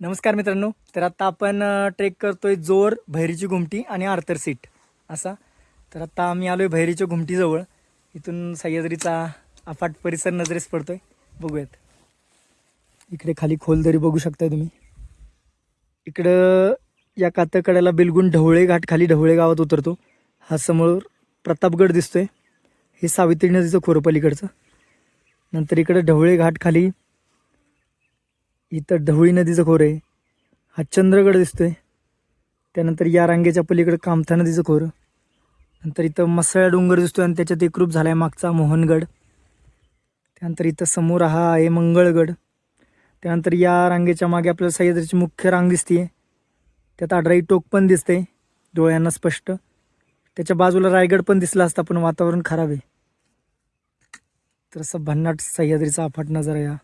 नमस्कार मित्रांनो तर आता आपण ट्रेक करतोय जोर भैरीची घुमटी आणि आर्थर सीट. असा? तर आता आम्ही आलोय भैरीच्या घुमटीजवळ. इथून सह्याद्रीचा अफाट परिसर नजरेस पडतोय. बघूयात. इकडे खाली खोल दरी बघू शकताय तुम्ही. इकडं या कातकड्याला बिलगुण ढवळे घाट खाली ढवळे गावात उतरतो. हा समोर प्रतापगड दिसतोय. हे सावित्री नदीचं खोरं पलीकडचं. नंतर इकडं ढवळे घाट खाली इथं ढवळी नदीचं खोरं आहे. हा चंद्रगड दिसतोय. त्यानंतर या रांगेच्या पलीकडे कामथा नदीचं खोरं. नंतर इथं मसळा डोंगर दिसतोय आणि त्याच्यात एकरूप झालाय मागचा मोहनगड. त्यानंतर इथं समोर हा आहे मंगळगड. त्यानंतर या रांगेच्या मागे आपल्याला सह्याद्रीची मुख्य रांग दिसते त्यात आडराई टोक पण दिसते डोळ्यांना स्पष्ट. त्याच्या बाजूला रायगड पण दिसला असता पण वातावरण खराब आहे. तर असं भन्नाट सह्याद्रीचा अफाट नजारा या.